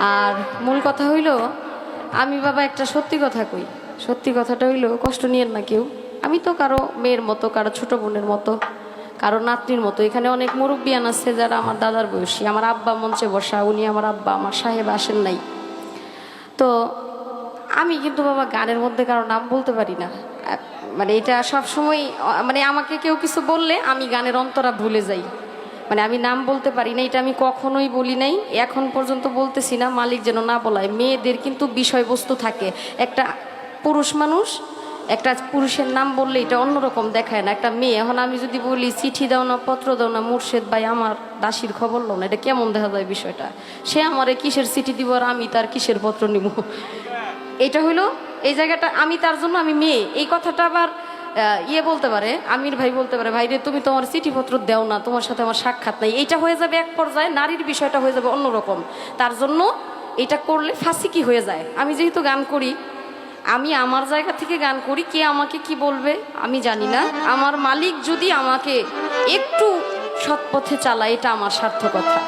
আর মূল কথা হইল, আমি বাবা একটা সত্যি কথা কই। সত্যি কথাটা হইল, কষ্ট নিয়েন না কেউ। আমি তো কারও মেয়ের মতো, কারও ছোট বোনের মতো, কারও নাতনির মতো। এখানে অনেক মুরব্বিয়ান আছে যারা আমার দাদার বয়সী। আমার আব্বা মঞ্চে বসা, উনি আমার আব্বা, আমার সাহেব আসেন নাই। তো আমি কিন্তু বাবা গানের মধ্যে কারও নাম বলতে পারি না। মানে এটা সবসময় মানে আমাকে কেউ কিছু বললে আমি গানের অন্তরা ভুলে যাই। মানে আমি নাম বলতে পারি না এটা আমি কখনোই বলি নাই, এখন পর্যন্ত বলতেছি না, মালিক যেন না বলায়। মেয়েদের কিন্তু বিষয়বস্তু থাকে, একটা পুরুষ মানুষ, একটা পুরুষের নাম বললে এটা অন্যরকম দেখায় না, একটা মেয়ে। এখন আমি যদি বলি, চিঠি দাও না, পত্র দাও না, মুর্শেদ ভাই, আমার দাসির খবর লো না, এটা কেমন দেখা যায় বিষয়টা? সে আমারে কিসের চিঠি দিব আর আমি তার কিসের পত্র নিব? এটা হলো এই জায়গাটা আমি তার জন্য, আমি মেয়ে। এই কথাটা আবার ইয়ে বলতে পারে, আমির ভাই বলতে পারে ভাই রে তুমি তোমার চিঠিপত্র দেও না, তোমার সাথে আমার সাক্ষাৎ নাই। এইটা হয়ে যাবে এক পর্যায়ে, নারীর বিষয়টা হয়ে যাবে অন্যরকম তার জন্য এটা করলে ফাঁসি কি হয়ে যায়। আমি যেহেতু গান করি, আমি আমার জায়গা থেকে গান করি, কে আমাকে কি বলবে আমি জানি না। আমার মালিক যদি আমাকে একটু সৎ পথে চালায়, এটা আমার সার্থকতা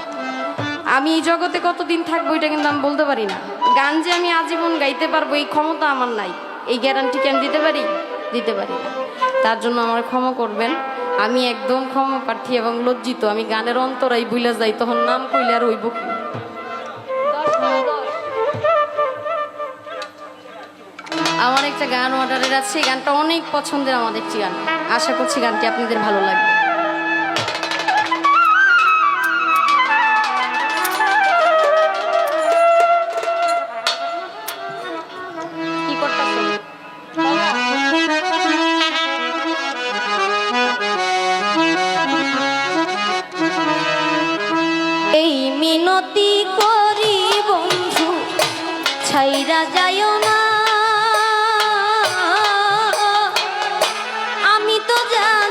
আমি এই জগতে কতদিন থাকব এটা কিন্তু আমি বলতে পারি না। গান যে আমি আজীবন গাইতে পারব, এই ক্ষমতা আমার নাই। এই গ্যারান্টি কি আমি দিতে পারি? দিতে পারি না। তার জন্য আমার ক্ষমা করবেন। আমি একদম ক্ষমা প্রার্থী এবং লজ্জিত। আমি গানের অন্তরাই বুইলা যাই, তখন নাম কইলে আর হইব কি? আমার একটা গান অর্ডারের আছে। গানটা অনেক পছন্দের আমাদের একটি গান। আশা করছি গানটি আপনাদের ভালো লাগবে। আমি তো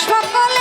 সকলে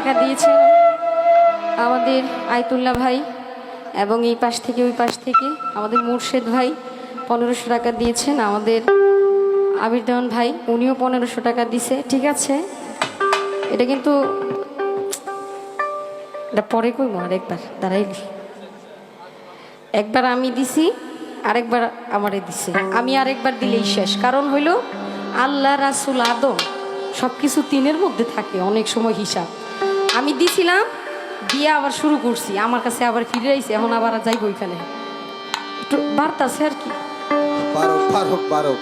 টাকা দিয়েছেন আমাদের আয়তুল্লাহ ভাই এবং এই পাশ থেকে ওই পাশ থেকে আমাদের মুর্শেদ ভাই পনেরোশো টাকা দিয়েছেন। আমাদের আবির দেওয়ান ভাই, উনিও পনেরোশো টাকা দিছে। ঠিক আছে? এটা কিন্তু এটা পরে কইব আরেকবার দাঁড়াইলি একবার আমি দিছি, আরেকবার আমারে দিছে। আমি আরেকবার দিলেই শেষ। কারণ হইল আল্লাহ রাসুল আদম সব কিছু তিনের মধ্যে থাকে, অনেক সময় হিসাব। আমি দিছিলাম, দিয়ে আবার শুরু করছি। আমার কাছে আবার ফিরে আইছে, এখন আবার যাইব ওইখানে। একটু বার্তা আছে আর কি? পারো পারো পারো